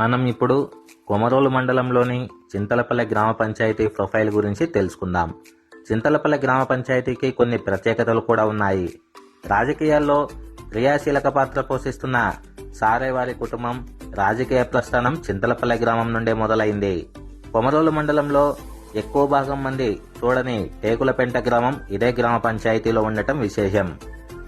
మనం ఇప్పుడు కొమరోలు మండలంలోని చింతలపల్లె గ్రామ పంచాయతీ ప్రొఫైల్ గురించి తెలుసుకుందాం. చింతలపల్లె గ్రామ పంచాయతీకి కొన్ని ప్రత్యేకతలు కూడా ఉన్నాయి. రాజకీయాల్లో క్రియాశీలక పాత్ర పోషిస్తున్న సారేవారి కుటుంబం రాజకీయ ప్రస్థానం చింతలపల్లె గ్రామం నుండే మొదలైంది. కొమరోలు మండలంలో ఎక్కువ భాగం మంది చూడని టేకులపెంట గ్రామం ఇదే గ్రామ పంచాయతీలో ఉండటం విశేషం.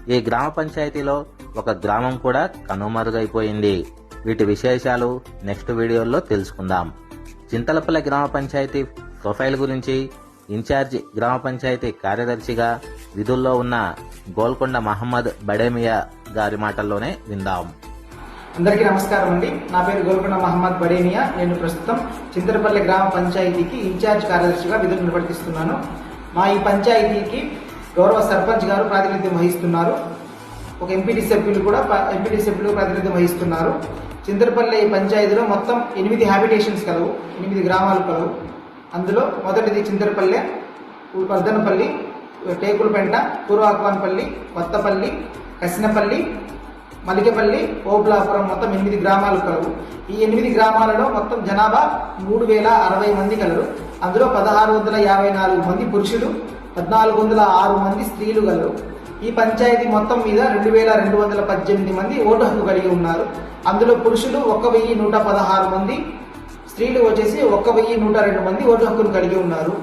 ఈ గ్రామ పంచాయతీలో ఒక గ్రామం కూడా కనుమరుగైపోయింది. వీటి విశేషాలు నెక్స్ట్ వీడియోలో తెలుసుకుందాం. చింతలపల్లె గ్రామ పంచాయతీ ప్రొఫైల్ గురించి ఇన్ఛార్జి గ్రామ పంచాయతీ కార్యదర్శిగా విధుల్లో ఉన్న గోల్కొండ మహమ్మద్ బడేమియా గారి మాటల్లోనే విందాం. అందరికీ నమస్కారం అండి. నా పేరు గోల్కొండ మహమ్మద్ బడేమియా. నేను ప్రస్తుతం చింతలపల్లి గ్రామ పంచాయతీకి ఇన్ఛార్జ్ కార్యదర్శిగా విధులు నిర్వర్తిస్తున్నాను. మా ఈ పంచాయతీకి గౌరవ సర్పంచ్ గారు ప్రాతినిధ్యం వహిస్తున్నారు. ఒక ఎంపీటీ సభ్యులు కూడా ఎంపీటీ సభ్యులు ప్రాతినిధ్యం వహిస్తున్నారు. చింతరపల్లి పంచాయతీలో మొత్తం ఎనిమిది హ్యాబిటేషన్స్ కలవు ఎనిమిది గ్రామాలు కలవు. అందులో మొదటిది చింతరపల్లె వర్ధనపల్లి టేకులపెంట పూర్వాక్వాన్పల్లి కొత్తపల్లి కసినపల్లి మలికపల్లి ఓబులాపురం మొత్తం ఎనిమిది గ్రామాలు కలవు. ఈ ఎనిమిది గ్రామాలలో మొత్తం జనాభా మూడు వేల అరవై మంది కలరు. అందులో పదహారు వందల యాభై నాలుగు మంది పురుషులు పద్నాలుగు వందల ఆరు మంది స్త్రీలు కలరు. ఈ పంచాయతీ మొత్తం మీద రెండు వేల రెండు వందల పద్దెనిమిది మంది ఓటు హక్కు కలిగి ఉన్నారు. అందులో పురుషులు ఒక వెయ్యి నూట పదహారు మంది స్త్రీలు వచ్చేసి ఒక వెయ్యి నూట రెండు మంది ఓటు హక్కును కలిగి ఉన్నారు.